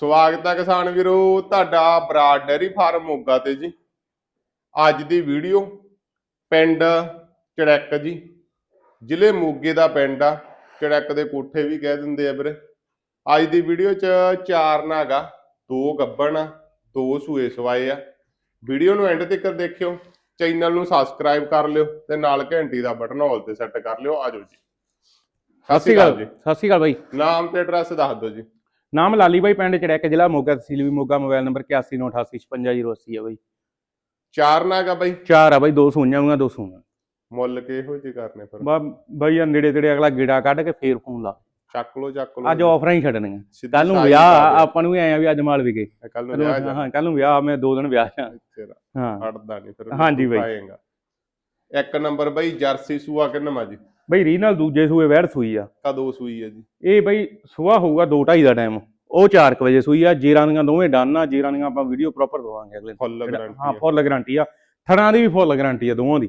ਸਵਾਗਤ ਹੈ ਕਿਸਾਨ ਵੀਰੋ ਤੁਹਾਡਾ ਬਰਾਡ ਡੈਰੀ ਫਾਰਮ ਮੋਗਾ ਤੇ ਜੀ। ਅੱਜ ਦੀ ਵੀਡੀਓ ਪਿੰਡ ਚੜੈਕ ਜੀ। ਜ਼ਿਲ੍ਹੇ ਮੋਗੇ ਦਾ ਪਿੰਡ ਆ ਚੜੈਕ ਦੇ ਕੋਠੇ ਵੀ ਕਹਿ ਦਿੰਦੇ ਆ ਵੀਰੇ। ਅੱਜ ਦੀ ਵੀਡੀਓ 'ਚ ਚਾਰ ਨਾਗਾ ਦੋ ਗੱਬਣ ਦੋ ਸੂਏ ਸਵਾਏ ਆ। ਵੀਡੀਓ ਨੂੰ ਐਂਡ ਤੱਕ ਦੇਖਿਓ ਚੈਨਲ ਨੂੰ ਸਬਸਕ੍ਰਾਈਬ ਕਰ ਲਿਓ ਤੇ ਨਾਲ ਘੰਟੀ ਦਾ ਬਟਨ ਹਾਲ ਤੇ ਸੈੱਟ ਕਰ ਲਿਓ ਆਜੋ ਜੀ। ਸਤਿ ਸ਼੍ਰੀ ਅਕਾਲ ਜੀ। ਸਤਿ ਸ਼੍ਰੀ ਅਕਾਲ ਬਾਈ। ਨਾਮ ਤੇ ਐਡਰੈਸ ਦੱਸ ਦਿਓ ਜੀ। ਨਾਮ ਲਾਲੀ ਬਾਈ ਪਿੰਡ ਚੜੈਕ ਜ਼ਿਲ੍ਹਾ ਮੋਗਾ ਤਹਿਸੀਲ ਵੀ ਮੋਗਾ ਮੋਬਾਈਲ ਨੰਬਰ 8198855080 ਆ ਬਾਈ। ਚਾਰ ਨਾਗਾ ਬਾਈ? ਚਾਰ ਆ ਬਾਈ ਦੋ ਸੂਈਆਂ ਹੋਈਆਂ ਦੋ ਸੂਈਆਂ ਮੁੱਲ ਕਿਹੋ ਜਿਹੇ ਕਰਨੇ ਫਿਰ? ਬਾ ਬਾਈ ਆ ਨੇੜੇ ਤੇੜੇ ਅਗਲਾ ਗੇੜਾ ਕੱਢ ਕੇ ਫੇਰ ਫੋਨ ਲਾ। ਚੱਕ ਲੋ ਚੱਕ ਲੋ ਅੱਜ ਆਫਰਾਂ ਹੀ ਛੱਡਣੀਆਂ। ਕੱਲ ਨੂੰ ਵਿਆਹ ਆ, ਆਪਾਂ ਨੂੰ ਵੀ ਆਏ ਆ ਵੀ ਅੱਜ ਮਾਲ ਵੀ ਗਏ ਕੱਲ ਨੂੰ ਵਿਆਹ ਜਾ ਹਾਂ ਕੱਲ ਨੂੰ ਵਿਆਹ ਮੈਂ ਦੋ ਦਿਨ ਵਿਆਹ ਆ ਹਾਂ। ਹਟਦਾ ਨਹੀਂ ਫਿਰ ਹਾਂਜੀ ਬਾਈ। ਇੱਕ ਨੰਬਰ ਬਾਈ ਜਰਸੀ ਸੂਆ ਕਿੰਨਾ ਜੀ ਬਾਈ ਰੀਨਲ ਦੂਜੇ ਸੂਏ ਵਹਿੜ ਸੂਈ ਆ। ਕਦੋਂ ਸੂਈ ਹੈ ਜੀ? ਇਹ ਬਾਈ ਸੁਬਾਹ ਹੋਊਗਾ 2:30 ਦਾ ਟਾਈਮ ਉਹ 4 ਵਜੇ ਸੂਈ ਆ। ਜੀਰਾਂ ਦੀਆਂ ਦੋਵੇਂ ਡਨ ਆ। ਜੀਰਾਂ ਦੀਆਂ ਆਪਾਂ ਵੀਡੀਓ ਪ੍ਰੋਪਰ ਦਵਾਵਾਂਗੇ ਅਗਲੇ। ਫੁੱਲ ਗਾਰੰਟੀ ਹਾਂ ਫੁੱਲ ਗਾਰੰਟੀ ਆ। ਥਣਾ ਦੀ ਵੀ ਫੁੱਲ ਗਾਰੰਟੀ ਆ ਦੋਵਾਂ ਦੀ।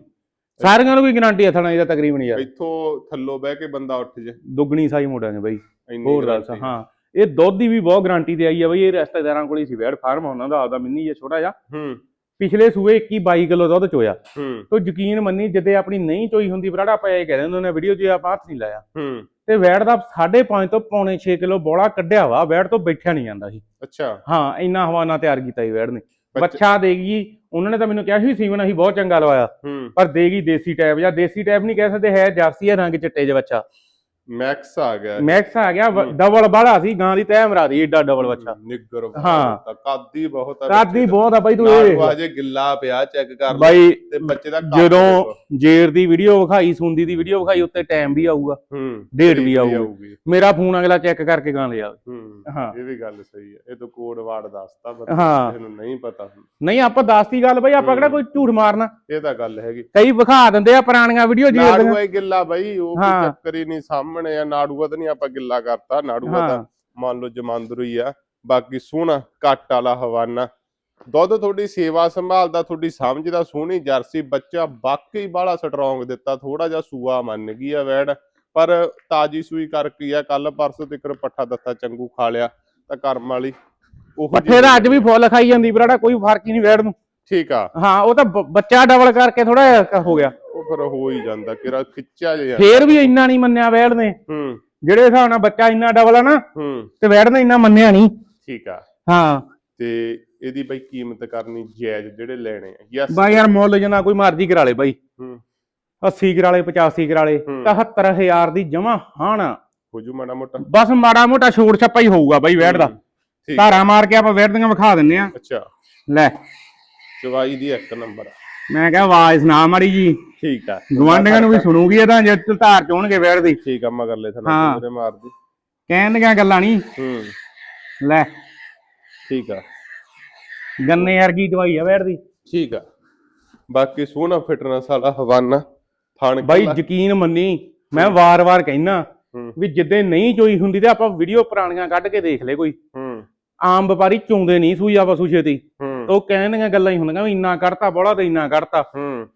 ਸਾਰਿਆਂ ਨੂੰ ਵੀ ਗਾਰੰਟੀ ਆ ਥਣਾ ਦੀ ਤਾਂ ਤਕਰੀਬਨ ਯਾਰ। ਇੱਥੋਂ ਥੱਲੋਂ ਬਹਿ ਕੇ ਬੰਦਾ ਉੱਠ ਜੇ। ਦੁੱਗਣੀ ਸਾਈ ਮੋੜਾਂ ਨੇ ਬਾਈ। ਹੋਰ ਦੱਸ। ਹਾਂ। ਇਹ ਦੁੱਧ ਦੀ ਵੀ ਬਹੁਤ ਗਾਰੰਟੀ ਤੇ ਆਈ ਆ ਬਈ। ਇਹ ਰਿਸ਼ਤੇਦਾਰਾਂ ਕੋਲ ਹੀ ਸੀ ਵੈੜ ਫਾਰਮ ਉਹਨਾਂ ਦਾ ਆਪਦਾ ਮਿੰਨੀ ਜਿਹਾ ਛੋਟਾ ਜਿਹਾ। ਹੂੰ। ਪਿਛਲੇ ਸੂਏ 21 22 ਕਿਲੋ ਦੁੱਧ ਚੋਇਆ। ਹੂੰ। ਤੋ ਯਕੀਨ ਮੰਨੀ ਜਿੱਦੇ ਆਪਣੀ ਨਹੀਂ ਚੋਈ ਹੁੰਦੀ ਬਰਾੜਾ ਆਪਾਂ ਇਹ ਕਹਿੰਦੇ ਹੁੰਦੇ ਨੇ ਵੀਡੀਓ 'ਚ ਆਪਾਂ ਹੱਥ ਨਹੀਂ ਲਾਇਆ। ਹੂੰ। ਤੇ ਵੈੜ ਦਾ 5.5 ਤੋਂ ਪੌਣੇ 6 ਕਿਲੋ ਬੋਲਾ ਕੱਢਿਆ ਵਾ ਵੈੜ ਤੋਂ ਬੈਠਿਆ ਨਹੀਂ ਜਾਂਦਾ ਸੀ। ਅੱਛਾ। ਹਾਂ ਇੰਨਾ ਹਵਾਨਾ ਤਿਆਰ ਕੀਤਾ ਸੀ ਵੈੜ ਨੇ। ਬੱਚੇ- ਦੇਗੀ ਉਹਨਾਂ ਨੇ ਤਾਂ ਮੈਨੂੰ ਕਿਹਾ ਸੀ ਸੀਵਨ ਅਸੀਂ ਬਹੁਤ ਚੰਗਾ ਲਵਾਇਆ। ਪਰ ਦੇਗੀ ਦੇਸੀ ਟੈਪ ਜਾਂ ਦੇਸੀ ਟੈਪ ਨਹੀਂ ਕਹਿ ਸਕਦੇ ਹੈ ਜਰਸੀ ਹੈ ਰੰਗ ਚਿੱਟੇ ਜਿਹਾ ਬੱਚਾ। ਮੈਕਸ ਆ ਗਿਆ ਮੈਕਸ ਆ ਗਿਆ। ਡਬਲ ਬਾੜਾ ਸੀ ਗਾਂ ਦੀ ਤੈਅ ਮਰਾ ਦੀ ਏਡਾ ਡਬਲ ਬੱਚਾ ਨਿੱਗਰ ਹਾਂ। ਕਾਦੀ ਬਹੁਤ ਆ ਕਾਦੀ ਬਹੁਤ ਆ ਬਾਈ ਤੂੰ ਇਹ ਵੇਖ। ਹਜੇ ਗਿੱਲਾ ਪਿਆ ਚੈੱਕ ਕਰ ਲੈ ਬਾਈ ਤੇ ਬੱਚੇ ਦਾ ਜਦੋਂ ਦੇਖੋ। ਜੇਰ ਦੀ ਵੀਡੀਓ ਵਿਖਾਈ ਸੁੰਦੀ ਦੀ ਵੀਡੀਓ ਵਿਖਾਈ ਉੱਤੇ ਟਾਈਮ ਵੀ ਆਊਗਾ ਹੂੰ ਡੇਟ ਵੀ ਆਊਗੀ ਮੇਰਾ ਫੋਨ ਅਗਲਾ ਚੈੱਕ ਕਰਕੇ ਗਾਂ ਲਿਆ ਹੂੰ ਹਾਂ। ਇਹ ਵੀ ਗੱਲ ਸਹੀ ਹੈ ਇਹ ਤਾਂ ਕੋਡ ਵਾਰਡ ਦੱਸਤਾ ਪਰ ਹਾਂ। ਕਿਸੇ ਨੂੰ ਨਹੀਂ ਪਤਾ। ਨਹੀਂ ਆਪਾਂ ਦੱਸਤੀ ਗੱਲ ਬਾਈ ਆਪਾਂ ਕਿਹੜਾ। ਕੋਈ ਝੂਠ ਮਾਰਨਾ ਇਹ ਤਾਂ ਗੱਲ ਹੈਗੀ ਕਈ ਵਿਖਾ ਦਿੰਦੇ ਆ ਪੁਰਾਣੀਆਂ ਵੀਡੀਓ ਜੇਰ ਦੀਆਂ ਨਾੜੂਆ ਹੀ ਗਿੱਲਾ ਬਾਈ ਉਹ। ਚੱਕਰ ਹੀ ਨਹੀਂ ਸਾਹਮਣੇ ਆ ਨਾੜੂਆ ਤਾਂ ਨਹੀਂ ਆਪਾਂ ਗਿੱਲਾ ਕਰਤਾ ਨਾੜੂਆ ਤਾਂ ਮੰਨ ਲਓ ਜਮਾਂਦਰੂ ਆ। ਬਾਕੀ ਸੋਹਣਾ ਕੱਟ ਵਾਲਾ ਹਵਾਨਾ। ਦੁੱਧ ਤੁਹਾਡੀ ਸੇਵਾ ਸੰਭਾਲਦਾ ਤੁਹਾਡੀ ਸਮਝਦਾ ਸੋਹਣੀ ਜਰਸੀ ਬੱਚਾ ਵਾਕਈ ਬਾਹਲਾ ਸਟਰੋਂਗ ਦਿੱਤਾ ਥੋੜਾ ਜਿਹਾ ਸੂਆ ਮੰਨ ਗਈ ਆ ਵੈੜ ਪਰ ਤਾਜੀ ਸੂਈ ਕਰਕੇ ਆ ਕੱਲ ਪਰਸੋਂ ਤੱਕ ਪੱਠਾ ਦਿੱਤਾ ਚੰਗੂ ਖਾ ਲਿਆ ਤਾਂ ਕਰਮ ਵਾਲੀ ਉਹ ਪੱਠੇ ਦਾ ਅੱਜ ਵੀ ਫੁੱਲ ਖਾਈ ਜਾਂਦੀ ਬਰਾੜਾ ਕੋਈ ਫ਼ਰਕ ਹੀ ਨਹੀਂ ਵੈੜ ਨੂੰ। ਠੀਕ ਆ। ਹਾਂ ਉਹ ਤਾਂ ਬੱਚਾ ਡਬਲ ਕਰਕੇ ਥੋੜਾ ਹੋ ਗਿਆ। ਉਹ ਫਿਰ ਹੋ ਹੀ ਜਾਂਦਾ ਕਿਰਾ ਖਿੱਚਿਆ ਜਿਹਾ। ਫੇਰ ਵੀ ਇੰਨਾ ਨਹੀਂ ਮੰਨਿਆ ਵੈੜ ਨੇ। ਹੂੰ। ਜਿਹੜੇ ਹਿਸਾਬ ਨਾਲ ਬੱਚਾ ਇੰਨਾ ਡਬਲ ਆ ਨਾ ਹੂੰ। ਤੇ ਵੈੜ ਨੇ ਇੰਨਾ ਮੰਨਿਆ ਨਹੀਂ। ਠੀਕ ਆ। ਹਾਂ। ਤੇ ਇਹਦੀ ਬਈ ਕੀਮਤ ਕਰਨੀ ਜਾਇਜ਼ ਜਿਹੜੇ ਲੈਣੇ ਆ। ਯੈਸ ਬਾਈ ਯਾਰ ਮੁੱਲ ਜਨਾ ਕੋਈ ਮਰਜ਼ੀ ਕਰਾ ਲੇ ਬਾਈ। ਹੂੰ। 80 ਕਰਾ ਲੇ 85 ਕਰਾ ਲੇ ਹੂੰ। 71000 ਦੀ ਜਮਾ ਹਾਣਾ। ਹੋ ਜੂ ਮਾੜਾ ਮੋਟਾ। ਬਸ ਮਾੜਾ ਮੋਟਾ ਛੋੜ ਛੱਪਾ ਹੀ ਹੋਊਗਾ ਬਾਈ ਵੈੜ ਦਾ। ਧਾਰਾ ਮਾਰ ਕੇ ਆਪਾਂ ਵੈੜ ਦੀਆਂ ਵਿਖਾ ਦਿੰਨੇ ਆ। ਅੱਛਾ। ਲੈ। ਚਵਾਈ ਦੀ ਇੱਕ ਨੰਬਰ ਮੈਂ ਕਿਹਾ ਆਵਾਜ਼ ਸੁਣਾ ਮਾੜੀ ਜੀ। ਠੀਕ ਆ। ਗਵਾਂਢੀਆਂ ਨੂੰ ਵੀ ਸੁਣੂਗੀ ਇਹ ਤਾਂ ਜੇ ਧਾਰ ਚੋਣਗੇ ਵੈੜ ਦੀ। ਠੀਕ ਆ ਮਗਰਲੇ ਥਣਾ ਹਾਂ। ਪੂਰੇ ਮਾਰਦੀ ਕਹਿਣ ਦੀਆਂ ਗੱਲਾਂ ਨਹੀਂ ਹੂੰ। ਲੈ। ਠੀਕ ਆ। ਗੰਨੇ ਵਰਗੀ ਦਵਾਈ ਆ ਵੈੜ ਦੀ। ਠੀਕ ਆ। ਬਾਕੀ ਸੋਹਣਾ ਫਿਟਨੈਸ ਵਾਲਾ ਹਵਾਨਾ ਥਣ ਬਾਈ ਯਕੀਨ ਮੰਨੀ ਮੈਂ ਵਾਰ-ਵਾਰ ਕਹਿਣਾ ਹੂੰ। ਵੀ ਜਿੱਦੇ ਨਹੀਂ ਚੋਈ ਹੁੰਦੀ ਤੇ ਆਪਾਂ ਵੀਡੀਓ ਪੁਰਾਣੀਆਂ ਕੱਢ ਕੇ ਦੇਖ ਲੈ ਕੋਈ। ਹੂੰ। ਆਮ ਵਪਾਰੀ ਚੋਂਦੇ ਨਹੀਂ ਸੂਈ ਆ ਪਸ਼ੂ ਛੇਤੀ। ਹੂੰ। ਉਹ ਕਹਿਣ ਦੀਆਂ ਗੱਲਾਂ ਹੀ ਹੁੰਦੀਆਂ ਵੀ ਇੰਨਾ ਕੱਢਤਾ ਬੋਲਾ ਤੇ ਇੰਨਾ ਕੱਢਤਾ ਹੂੰ।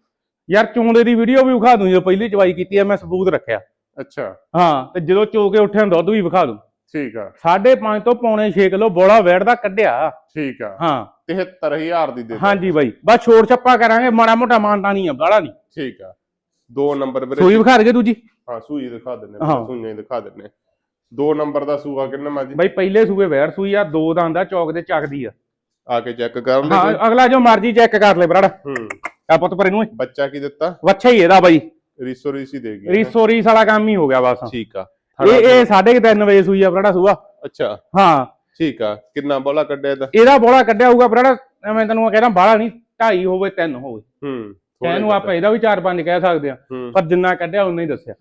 ਯਾਰ ਚੋਂਦੇ ਦੀ ਵੀਡੀਓ ਵੀ ਵਿਖਾ ਦੂੰ ਜਦੋਂ ਪਹਿਲੀ ਚਵਾਈ ਕੀਤੀ ਆ ਮੈਂ ਸਬੂਤ ਰੱਖਿਆ। ਅੱਛਾ। ਹਾਂ ਤੇ ਜਦੋਂ ਚੋ ਕੇ ਉੱਠਿਆ ਦੁੱਧ ਵੀ ਵਿਖਾ ਦੂੰ। ਠੀਕ ਆ। 5.5 ਤੋਂ ਪੌਣੇ 6 ਕਿਲੋ ਬੋਲਾ ਵੈੜਦਾ ਕੱਢਿਆ। ਠੀਕ ਆ। ਹਾਂ। 73000 ਦੀ ਦੇ ਦੇ। ਹਾਂਜੀ ਬਾਈ। ਬਸ ਛੋੜ ਛੱਪਾ ਕਰਾਂਗੇ ਮਾੜਾ ਮੋਟਾ ਮਾਨਤਾ ਨਹੀਂ ਆ ਬਾਲਾ ਨਹੀਂ। ਠੀਕ ਆ। ਦੋ ਨੰਬਰ ਵੀਰੇ ਸੂਈ ਵਿਖਾ ਦਈਏ ਦੂਜੀ? ਹਾਂ ਸੂਈ ਦਿਖਾ ਦਿੰਨੇ। ਸੂਈਆਂ ਦਿਖਾ ਦਿੰਨੇ ਦੋ ਨੰਬਰ ਦਾ ਸੂਆ ਕਿੰਨਾ ਮਾਜੀ ਬਾਈ ਪਹਿਲੇ ਸੂਏ ਵੈੜ ਸੂਈ ਆ ਦੋ ਦਾ ਆਂਦਾ ਚੌਕ ਦੇ ਚੱਕਦੀ ਆ। ਆ ਕੇ ਚੈੱਕ ਕਰ ਲੈ ਹਾਂ ਅਗਲਾ ਜੋ ਮਰਜ਼ੀ ਚੈੱਕ ਕਰ ਲੈ ਬਰਾੜਾ। ਹੂੰ। ਆ ਪੁੱਤ ਪਰ ਇਹਨੂੰ ਬੱਚਾ ਕੀ ਦਿੱਤਾ? ਵੱਛਾ ਹੀ ਇਹਦਾ ਬਾਈ। ਰੀਸੋ ਰੀਸੀ ਦੇਗੀ ਰੀਸੋ ਰੀਸ ਵਾਲਾ ਕੰਮ ਹੀ ਹੋ ਗਿਆ ਬਸ। ਠੀਕ ਆ। ਇਹ ਇਹ 3:30 ਵਜੇ ਸੂਈ ਆ ਬਰਾੜਾ ਸੂਆ। ਅੱਛਾ। ਹਾਂ। ਠੀਕ ਆ। ਕਿੰਨਾ ਬੋਲਾ ਕੱਢਿਆ ਇਹਦਾ? ਇਹਦਾ ਬੋਲਾ ਕੱਢਿਆ ਹੋਊਗਾ ਬਰਾੜਾ ਮੈਂ ਤੈਨੂੰ ਕਹਿੰਦਾ ਬਾਲਾ ਨਹੀਂ 2.5 ਹੋਵੇ 3 ਹੋਵੇ। ਹੂੰ। ਕਹਿ ਨੂੰ ਆਪਾਂ ਇਹਦਾ ਵੀ 4-5 ਕਹਿ ਸਕਦੇ ਆ। ਹੂੰ। ਪਰ ਜਿੰਨਾ ਕੱਢਿਆ ਉਨਾ ਹੀ ਦੱਸਿਆ।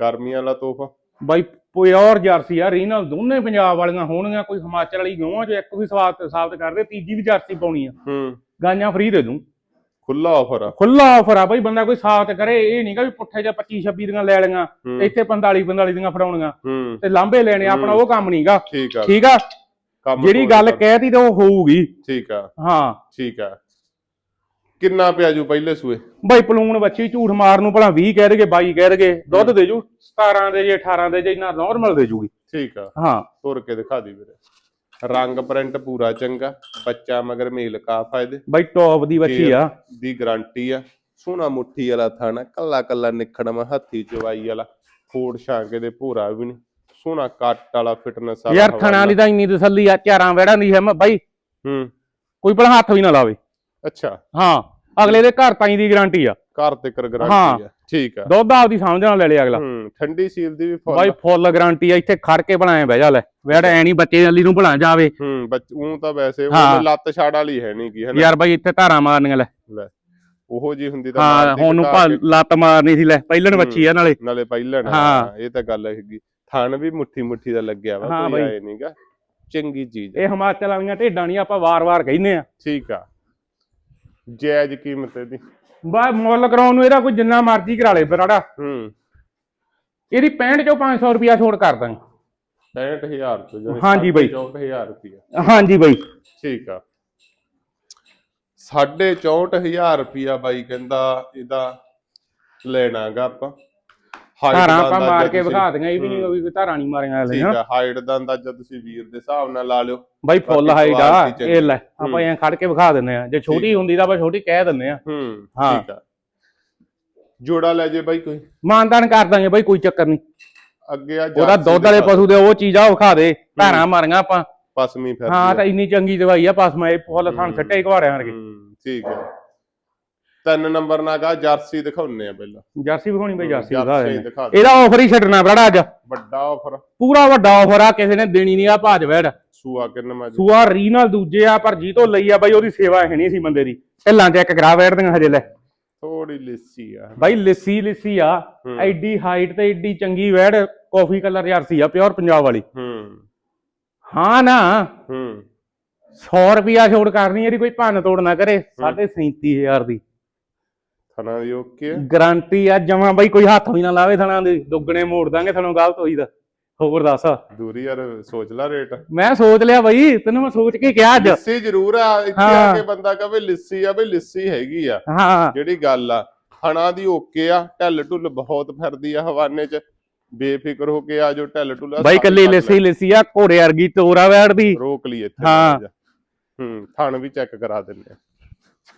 ਗਰਮੀਆਂ ਵਾਲਾ ਤੋਹਫਾ? ਬਾਈ ਪਿਓਰ ਜਰਸੀ ਆ ਰੀਨਲ। ਦੋਨੇ ਪੰਜਾਬ ਵਾਲੀਆਂ ਹੋਣਗੀਆਂ। ਕੋਈ ਹਿਮਾਚਲ ਵਾਲੀ ਗਊਆਂ ਜੋ ਇੱਕ ਵੀ ਸਵਾਦ ਸਾਬਤ ਕਰਦੇ ਤੀਜੀ ਵੀ ਜਰਸੀ ਪਾਉਣੀ ਆ। ਹੂੰ। ਗਾਈਆਂ ਫ੍ਰੀ ਦੇ ਦੂੰ। ਖੁੱਲਾ ਆਫਰ ਆ। ਖੁੱਲਾ ਆਫਰ ਆ ਬਾਈ ਬੰਦਾ ਕੋਈ ਸਾਬਤ ਕਰੇ ਇਹ ਨਹੀਂਗਾ ਵੀ ਪੁੱਠੇ ਜਾਂ 25 26 ਦੀਆਂ ਲੈ ਲਈਆਂ ਤੇ ਇੱਥੇ 45 45 ਦੀਆਂ ਫੜਾਉਣੀਆਂ। ਤੇ ਲਾਂਬੇ ਲੈਣੇ ਆਪਣਾ ਉਹ ਕੰਮ ਨਹੀਂਗਾ ਠੀਕ ਆ। ਠੀਕ ਆ? ਜਿਹੜੀ ਗੱਲ। ਕਹਿਤੀ ਤੇ ਉਹ ਹੋਊਗੀ। ਠੀਕ ਆ। ਹਾਂ। ਠੀਕ ਆ। ਕਿੰਨਾ ਪਿਆ ਜੂ ਪਹਿਲੇ ਸੂਏ? ਬਾਈ ਪਲੂਣ ਬੱਚੀ ਝੂਠ ਮਾਰ ਨੂੰ ਭਲਾ 20 ਕਹਿ ਰਗੇ 22 ਕਹਿ ਰਗੇ ਦੁੱਧ ਦੇ ਜੂ 17 ਦੇ ਜੇ 18 ਦੇ ਜੇ ਇੰਨਾ ਨਾਰਮਲ ਦੇ ਜੂਗੀ। ਠੀਕ ਆ। ਹਾਂ। ਤੁਰ ਕੇ ਦਿਖਾ ਦੀ ਵੀਰੇ। ਰੰਗ ਪ੍ਰਿੰਟ ਪੂਰਾ ਚੰਗਾ ਬੱਚਾ ਮਗਰ ਮੇਲ ਕਾਫ ਆ ਇਹਦੇ ਬਾਈ ਟੌਪ ਦੀ ਬੱਚੀ ਆ। ਦੀ ਗਾਰੰਟੀ ਆ। ਸੋਹਣਾ ਮੁੱਠੀ ਵਾਲਾ ਥਾਣਾ ਕੱਲਾ ਕੱਲਾ ਨਿਖੜਵਾ ਹੱਥੀ ਚਵਾਈ ਵਾਲਾ। ਫੋੜ ਛਾਂਕੇ ਦੇ ਭੂਰਾ ਵੀ ਨਹੀਂ ਸੋਹਣਾ ਕੱਟ ਵਾਲਾ ਫਿਟਨੈਸ ਵਾਲਾ ਯਾਰ। ਥਣਾ ਦੀ ਤਾਂ ਇੰਨੀ ਤਸੱਲੀ ਆ ਚਾਰਾਂ ਵੜਾਂ ਦੀ ਹੈ ਮੈਂ ਬਾਈ। ਹੂੰ। ਕੋਈ ਭਲਾ ਹੱਥ ਵੀ ਨਾ ਲਾਵੇ। ਅੱਛਾ। ਹਾਂ ਅਗਲੇ ਦੇ ਘਰ ਤਾਈ ਦੀ ਗਾਰੰਟੀ ਆ। ਘਰ ਤੇ ਕਰ ਹਾਂ। ਗਾਰੰਟੀ ਆ। ਠੀਕ ਆ। ਦੁੱਧ ਆਪਦੀ ਸਮਝ ਨਾਲ ਲੈ ਲਿਆ ਅਗਲਾ। ਹੂੰ ਠੰਡੀ ਸੀਲ ਦੀ ਵੀ ਫੁੱਲ ਬਾਈ ਫੁੱਲ ਗਾਰੰਟੀ ਆ ਇੱਥੇ ਖੜ ਕੇ ਬਣਾਏ ਬਹਿ ਜਾ ਲੈ। ਵੈੜ ਐ ਨਹੀਂ ਬੱਚੇ ਵਾਲੀ ਨੂੰ ਬਣਾ ਜਾਵੇ। ਹੂੰ ਬੱਚ ਉਹ ਤਾਂ ਵੈਸੇ ਹਾਂ। ਉਹ ਲੱਤ ਛਾੜ ਵਾਲੀ ਹੈ ਨਹੀਂ ਕੀ ਹੈ ਯਾਰ ਬਾਈ ਇੱਥੇ ਧਾਰਾਂ ਮਾਰਨੀਆਂ ਲੈ। ਲੈ ਉਹੋ ਜੀ ਹੁੰਦੀ ਤਾਂ ਹਾਂ ਹੁਣ ਨੂੰ ਲੱਤ ਮਾਰਨੀ ਸੀ ਲੈ ਪਹਿਲਣ ਬੱਚੀ ਆ ਨਾਲੇ। ਨਾਲੇ ਪਹਿਲਾਂ ਨਾ ਹਾਂ। ਇਹ ਤਾਂ ਗੱਲ ਹੈਗੀ। ਥਣ ਵੀ ਮੁੱਠੀ ਮੁੱਠੀ ਦਾ ਲੱਗਿਆ ਵਾ ਹਾਂ ਕੋਈ। ਆਏ ਨਹੀਂਗਾ ਚੰਗੀ ਚੀਜ਼ ਹੈ ਇਹ ਹਿਮਾਚਲ ਵਾਲੀਆਂ ਢੇਡਾਂ ਨਹੀਂ ਆਪਾਂ ਵਾਰ-ਵਾਰ ਕਹਿੰਦੇ ਆ। ਠੀਕ ਆ। ਜਾਇਜ਼ ਕੀਮਤ ਇਹਦੀ। ਬਾ ਮੁੱਲ ਕਰਾਉਣ ਨੂੰ ਇਹਦਾ ਕੋਈ ਜਿੰਨਾ ਮਰਜ਼ੀ ਕਰਾ ਲੇ ਬਰਾੜਾ। ਹੂੰ। ਇਹਦੀ 65 ਚੋਂ 500 ਰੁਪਿਆ ਛੋੜ ਕਰ ਦਾਂਗੇ। 65000 ਤੋਂ ਜਾਨੀ ਹਾਂਜੀ ਬਾਈ। 64000 ਰੁਪਿਆ ਹਾਂਜੀ ਬਾਈ। ਠੀਕ ਆ। 64000 ਰੁਪਿਆ ਬਾਈ ਕਹਿੰਦਾ ਇਹਦਾ ਲੈਣਾਗਾ ਆਪਾਂ। ਧਾਰਾਂ ਆਪਾਂ ਮਾਰ ਕੇ ਵਿਖਾ ਦਿੰਗੇ ਇਹ ਵੀ ਨਹੀਂ ਕੋਈ ਧਾਰਾਂ ਨਹੀਂ ਮਾਰੀਆਂ ਹਲੇ ਠੀਕ ਆ ਹਾਈਟ ਦਾ ਅੰਦਾਜ਼ਾ ਤੁਸੀਂ ਵੀਰ ਦੇ ਹਿਸਾਬ ਨਾਲ ਲਾ ਲਿਓ। ਬਾਈ ਫੁੱਲ ਹਾਈਟ ਆ। ਇਹ ਲੈ ਆਪਾਂ ਐਂ ਖੜ ਕੇ ਵਿਖਾ ਦਿੰਦੇ ਆ ਜੇ ਛੋਟੀ ਹੁੰਦੀ ਤਾਂ ਆਪਾਂ ਛੋਟੀ ਕਹਿ ਦਿੰਦੇ ਆ ਹੂੰ ਹਾਂ। ਠੀਕ ਆ। ਜੋੜਾ ਲੈ ਜੇ ਬਾਈ ਕੋਈ। ਮਾਨਦਾਨ ਕਰ ਦਾਂਗੇ ਬਾਈ ਕੋਈ ਚੱਕਰ ਨਹੀਂ। ਅੱਗੇ ਆ ਉਹਦਾ ਦੁੱਧ ਵਾਲੇ ਪਸ਼ੂ ਦੇ ਉਹ ਚੀਜ਼ਾਂ ਵਿਖਾ ਦੇ। ਧਾਰਾਂ ਮਾਰੀਆਂ ਆਪਾਂ। ਪਸਮੀ ਫਿਰ ਹਾਂ ਤਾਂ ਇੰਨੀ ਚੰਗੀ ਦਵਾਈ ਆ ਪਸਮਾ ਇਹ ਫੁੱਲ ਥਣ ਸੱਟੇ ਘਵਾੜਿਆਂ ਵਰਗੇ। ਹੂੰ ਠੀਕ ਹੈ ਤਿੰਨ ਨੰਬਰ ਨਾਲ ਗਾ ਜਰਸੀ ਦਿਖਾਉਣੇ ਆ ਪਹਿਲਾਂ। ਜਰਸੀ ਵਿਖਾਉਣੀ ਬਈ ਜਰਸੀ ਦਿਖਾ ਦੇ। ਇਹਦਾ ਆਫਰ ਹੀ ਛੱਡਣਾ ਬੜਾ ਅੱਜ। ਵੱਡਾ ਆਫਰ ਪੂਰਾ ਵੱਡਾ ਆਫਰ ਆ ਕਿਸੇ ਨੇ ਦੇਣੀ ਨਹੀਂ ਆ ਭਾਜ ਵੈੜ ਸੂਆ ਕਿੰਨਾ ਮਾ ਸੂਆ ਰੀਨਲ ਦੂਜੇ ਆ ਪਰ ਜੀ ਤੋਂ ਲਈ ਆ ਬਾਈ ਉਹਦੀ ਸੇਵਾ ਹੈ ਨਹੀਂ ਸੀ ਬੰਦੇ ਦੀ। ਢਿੱਲਾਂ ਚੈੱਕ ਕਰਾ ਵੈੜ ਦੀਆਂ ਹਜੇ ਲੈ। ਥੋੜੀ ਲਿੱਸੀ ਆ। ਬਾਈ ਲਿੱਸੀ ਲਿੱਸੀ ਆ। ਹੂੰ। ਐਡੀ ਹਾਈਟ ਤੇ ਐਡੀ ਚੰਗੀ ਵੈੜ ਕਾਫੀ ਕਲਰ ਜਰਸੀ ਆ ਪਿਓਰ ਪੰਜਾਬ ਵਾਲੀ। ਹੂੰ। ਹਾਂ ਨਾ। ਹੂੰ। 100 ਰੁਪਿਆ ਛੋੜ ਕਰਨੀ ਇਹਦੀ ਕੋਈ ਭੰਨ ਤੋੜ ਨਾ ਕਰੇ 37000 ਦੀ। ਥਣਾ ਦੀ ਓਕੇ ਆ। ਗਾਰੰਟੀ ਆ ਜਮਾ ਬਾਈ ਕੋਈ ਹੱਥ ਵੀ ਨਾ ਲਾਵੇ ਥਣਾ ਦੇ। ਦੁੱਗਣੇ ਮੋੜ ਦਾਂਗੇ ਥਣੋਂ ਗਲਤ ਹੋਈ ਦਾ ਹੋਰ ਦੱਸ। ਦੂਰੀ ਯਾਰ ਸੋਚ ਲੈ ਰੇਟ। ਮੈਂ ਸੋਚ ਲਿਆ ਬਾਈ ਤੈਨੂੰ ਮੈਂ ਸੋਚ ਕੇ ਕਿਹਾ ਅੱਜ। ਲਿੱਸੀ ਜ਼ਰੂਰ ਆ ਇੱਥੇ ਆ ਹਾਂ। ਕੇ ਬੰਦਾ ਕਹੇ ਲਿੱਸੀ ਆ ਬਈ ਲਿੱਸੀ ਹੈਗੀ ਆ। ਹਾਂ। ਜਿਹੜੀ ਗੱਲ ਆ ਥਣਾ ਦੀ ਓਕੇ ਆ ਢੱਲ ਢੁੱਲ ਬਹੁਤ ਫਿਰਦੀ ਆ ਹਵਾਨੇ 'ਚ। ਬੇਫਿਕਰ ਹੋ ਕੇ ਆ ਜੋ ਢੱਲ ਢੁੱਲ ਬਾਈ ਕੱਲੀ। ਲਿੱਸੀ ਲਿੱਸੀ ਆ ਘੋੜੇ ਵਰਗੀ ਤੋਰਾ ਵੈੜ ਦੀ। ਰੋਕ ਲਈ ਇੱਥੇ ਹਾਂ। ਹੂੰ ਥਣ ਵੀ ਚੈੱਕ ਕਰਾ ਦਿੰਦੇ ਆ।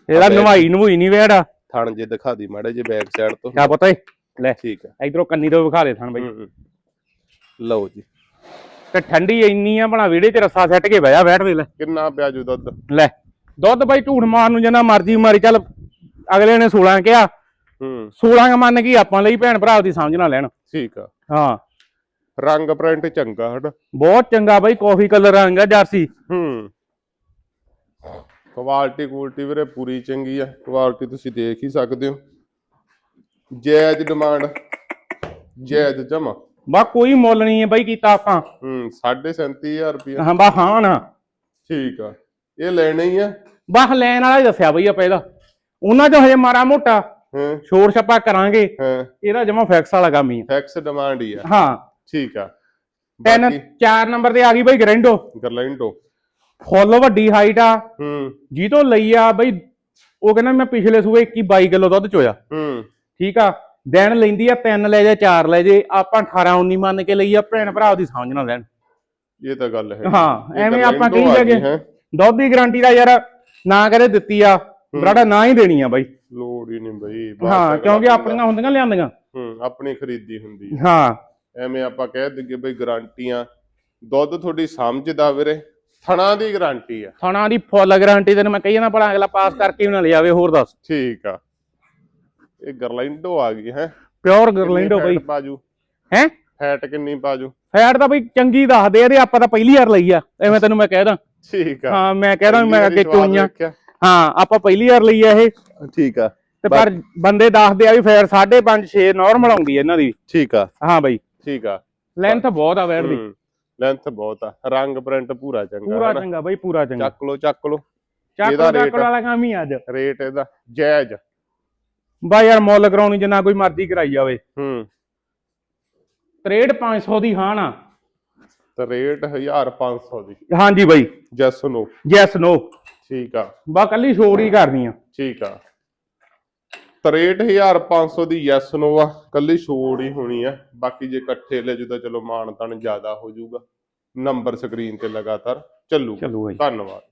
ਇਹਦਾ। ਨਵਾਈ ਨਵੂਈ ਨਹੀਂ ਵੈੜ ਥਣ ਜੇ ਦਿਖਾ ਦੀ ਮਾੜੇ ਜੇ ਬੈਕ ਸਾਈਡ ਤੋਂ। ਕਿਆ ਪਤਾ ਏ ਲੈ ਠੀਕ ਆ। ਇਧਰੋਂ ਕੰਨੀ ਤੋਂ ਵਿਖਾ ਦੇ ਥਣ ਬਾਈ। ਹੂੰ, ਹੂੰ। ਲਓ ਜੀ। ਤੇ ਠੰਡੀ ਇੰਨੀ ਆ ਬਣਾ ਵੀੜੇ ਚ ਰੱਸਾ ਸੱਟ ਕੇ ਬਹਿ ਜਾ ਬੈਠ ਦੇ ਲੈ। ਕਿੰਨਾ ਪਿਆਜੂ ਦੁੱਧ? ਲੈ ਦੁੱਧ ਬਾਈ ਝੂਠ ਮਾਰਨ ਨੂੰ ਜਿੰਨਾ ਮਰਜ਼ੀ ਮਾਰੀ ਚੱਲ ਅਗਲੇ ਨੇ 16 ਕਿਹਾ। ਹੂੰ। 16 ਕ ਮੰਨ ਗਈ ਆਪਾਂ ਲਈ ਭੈਣ ਭਰਾ ਦੀ ਸਮਝ ਨਾ ਲੈਣ। ਠੀਕ ਆ। ਹਾਂ। ਰੰਗ ਪ੍ਰਿੰਟ ਚੰਗਾ ਹਨਾ। ਬਹੁਤ ਚੰਗਾ ਬਾਈ ਕਾਫੀ ਕਲਰ ਰੰਗ ਆ ਜਰਸੀ। ਹੂੰ। ਕੁਆਲਿਟੀ ਕੁਆਲਿਟੀ ਵੀਰੇ ਪੂਰੀ ਚੰਗੀ ਆ। ਕੁਆਲਿਟੀ ਤੁਸੀਂ ਦੇਖ ਹੀ ਸਕਦੇ ਹੋ। ਜਾਇਜ਼ ਡਿਮਾਂਡ ਜਾਇਜ਼ ਜਮਾ ਬਾ ਕੋਈ ਮੁੱਲ ਨਹੀਂ ਹੈ ਬਾਈ ਕੀਤਾ ਆਪਾਂ। ਹੂੰ 37500 ਰੁਪਏ ਹਾਂ ਬਾ ਹਾਂ ਨਾ। ਠੀਕ ਆ। ਇਹ ਲੈਣਾ ਹੀ ਆ। ਬਾ ਲੈਣ ਵਾਲਾ ਹੀ ਦੱਸਿਆ ਬਈ ਆਪਾਂ ਇਹਦਾ। ਉਹਨਾਂ ਚੋਂ ਹਜੇ ਮਾਰਾ ਮੋਟਾ ਹਾਂ। ਸ਼ੋਰ ਛੱਪਾ ਕਰਾਂਗੇ। ਹਾਂ। ਇਹਦਾ ਜਮਾ ਫੈਕਸ ਵਾਲਾ ਕੰਮ ਹੀ ਆ। ਫਿਕਸ ਡਿਮਾਂਡ ਹੀ ਆ। ਹਾਂ। ਠੀਕ ਆ। ਤਿੰਨ ਬਾਕੀ ਚਾਰ ਨੰਬਰ ਤੇ ਆ ਗਈ ਬਈ ਗਰੈਂਡੋ। ਗਰਲੈਂਡੋ ਫੁੱਲ ਵੱਡੀ ਹਾਈਟ ਆ। ਹੂੰ। ਜੀ ਤੋਂ ਲਈ ਆ ਬਈ ਉਹ ਕਹਿੰਦਾ ਮੈਂ ਪਿਛਲੇ ਸੂਏ 21 22 ਕਿਲੋ ਦੁੱਧ ਚੋਇਆ। ਹੂੰ। ਠੀਕ ਆ? ਦਿਨ ਲੈਂਦੀ ਆ ਤਿੰਨ ਲੈ ਜਾ ਚਾਰ ਲੈ ਜੇ ਆਪਾਂ 18 19 ਮੰਨ ਕੇ ਲਈ ਆ ਭੈਣ ਭਰਾ ਦੀ ਸਮਝ ਨਾ ਲੈਣ। ਇਹ ਤਾਂ ਗੱਲ ਹੈ। ਹਾਂ, ਐਵੇਂ ਆਪਾਂ ਕਹੀ ਜਾਗੇ। ਦੁੱਧ ਦੀ ਗਾਰੰਟੀ ਦਾ ਯਾਰ ਨਾ ਕਰੇ ਦਿੱਤੀ ਆ ਬਰਾੜਾ ਨਾ ਹੀ ਦੇਣੀ ਆ ਬਾਈ। ਲੋੜ ਹੀ ਨਹੀਂ ਬਈ ਹਾਂ ਕਿਉਂਕਿ ਆਪਣੀਆਂ ਹੁੰਦੀਆਂ ਲਿਆਂਦੀਆਂ। ਹੂੰ ਆਪਣੀ ਖਰੀਦੀ ਹੁੰਦੀ ਹਾਂ। ਐਵੇਂ ਆਪਾਂ ਕਹਿ ਦਈਏ ਬਈ ਗਾਰੰਟੀਆਂ ਦੁੱਧ ਤੁਹਾਡੀ ਸਮਝਦਾ ਵੀਰੇ। ਥਣਾ ਦੀ ਗਾਰੰਟੀ ਆ। ਥਣਾ ਦੀ ਫੁੱਲ ਗਾਰੰਟੀ ਤੈਨੂੰ ਮੈਂ ਕਹੀ ਜਾਂਦਾ ਭਲਾ ਅਗਲਾ ਪਾਸ ਕਰਕੇ ਵੀ ਨਾ ਲਿਆਵੇ ਹੋਰ ਦੱਸ। ਠੀਕ ਆ। ਇਹ ਗਰਲੈਂਡੋ ਆ ਗਈ ਹੈ? ਪਿਓਰ ਗਰਲਿੰਡੋ ਬਈ। ਬਾਜੂ ਹੈ? ਫੈਟ ਕਿੰਨੀ ਬਾਜੂ ਫੈਟ ਤਾਂ ਬਈ ਚੰਗੀ ਦੱਸਦੇ ਆ ਤੇ ਆਪਾਂ ਤਾਂ ਪਹਿਲੀ ਵਾਰ ਲਈ ਆ। ਐਵੇਂ ਤੈਨੂੰ ਮੈਂ ਕਹਿਦਾ ਠੀਕ ਆ। ਹਾਂ ਮੈਂ ਕਹਿਦਾ ਮੈਂ ਅੱਗੇ ਵਾਰੀ ਚੋਈਆਂ। ਹਾਂ ਆਪਾਂ ਪਹਿਲੀ ਵਾਰ ਲਈ ਆ ਇਹ। ਠੀਕ ਆ। ਤੇ ਪਰ ਬੰਦੇ ਦੱਸਦੇ ਆ ਵੀ ਫੈਟ 5.5 6 ਨਾਰਮਲ ਆਉਂਦੀ ਹੈ ਇਹਨਾਂ ਦੀ। ਠੀਕ ਆ। ਹਾਂ ਬਈ। ਠੀਕ ਆ। ਲੈਂਥ ਬਹੁਤ ਆ ਵੈੜ ਦੀ। ਲੈਂਥ ਬਹੁਤ ਆ। ਰੰਗ ਪ੍ਰਿੰਟ ਪੂਰਾ ਚੰਗਾ ਪੂਰਾ ਹਨਾ? ਚੰਗਾ ਬਈ ਪੂਰਾ ਚੰਗਾ। ਚੱਕ ਲੋ ਚੱਕ ਲੋ ਚੱਕ ਇਹਦਾ ਚੱਕ rate? ਵਾਲਾ ਕੰਮ ਹੀ ਅੱਜ। ਰੇਟ ਇਹਦਾ ਜਾਇਜ਼। ਬਾ ਯਾਰ ਮੁੱਲ ਕਰਾਉਣੀ ਜਿੰਨਾ ਕੋਈ ਮਰਜ਼ੀ ਕਰਾਈ ਜਾਵੇ। ਹੂੰ। 63500 ਦੀ ਹਾਂ ਨਾ ਤੇ ਰੇਟ 1500 ਦੀ। ਹਾਂਜੀ ਬਾਈ। ਜੈਸ ਨੋ ਯੈਸ ਨੋ ਠੀਕ ਆ। ਬਾ ਕੱਲੀ ਛੋੜ ਹੀ ਕਰਨੀ ਆ। ਠੀਕ ਆ। 63500 ਦੀ ਯੈਸ ਨੋ ਆ। ਕੱਲੀ ਛੋੜ ਹੀ ਹੋਣੀ ਆ। ਬਾਕੀ ਜੇ ਇਕੱਠੇ ਲੈ ਜੂ ਤਾਂ ਚਲੋ ਮਾਨ ਤਾਨ ਜ਼ਿਆਦਾ ਹੋ ਜਾਊਗਾ ਨੰਬਰ ਸਕਰੀਨ ਤੇ ਲਗਾਤਾਰ ਚੱਲੂ ਧੰਨਵਾਦ।